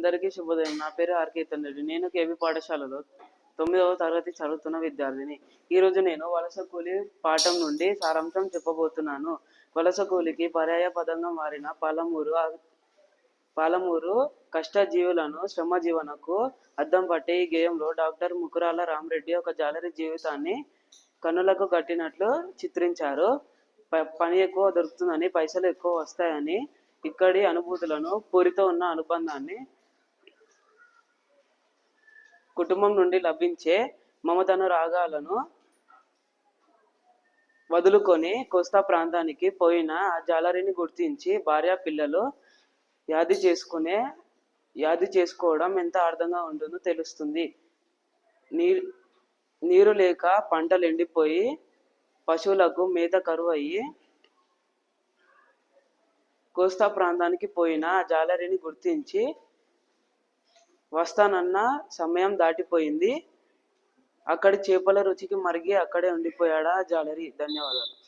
అందరికీ శుభోదయం. నా పేరు ఆర్కే తండ్రి. నేను కేవి పాఠశాలలో తొమ్మిదవ తరగతి చదువుతున్న విద్యార్థిని. ఈరోజు నేను వలస కూలి పాఠం నుండి సారాంశం చెప్పబోతున్నాను. వలస కూలికి పర్యాయ పదంగా మారిన పాలమూరు పాలమూరు కష్టజీవులను శ్రమజీవనకు అద్దం పట్టే ఈ గేయంలో డాక్టర్ ముకురాల రామరెడ్డి ఒక జాలరి జీవితాన్ని కన్నులకు కట్టినట్లు చిత్రించారు. ప- పని ఎక్కువ దొరుకుతుందని పైసలు ఎక్కువ వస్తాయని ఇక్కడి అనుభూతులను పూరితో ఉన్న అనుబంధాన్ని కుటుంబం నుండి లభించే మమతను రాగాలను వదులుకొని కోస్తా ప్రాంతానికి పోయిన ఆ జాలరిని గుర్తించి భార్య పిల్లలు యాది చేసుకునే యాది చేసుకోవడం ఎంత అర్థంగా ఉంటుందో తెలుస్తుంది. నీరు నీరు లేక పంటలు ఎండిపోయి పశువులకు మేత కరువు అయ్యి కోస్తా ప్రాంతానికి పోయిన ఆ జాలరిని గుర్తించి వస్తానన్న సమయం దాటిపోయింది. అక్కడి చేపల రుచికి మరిగి అక్కడే ఉండిపోయాడా జాలరి? ధన్యవాదాలు.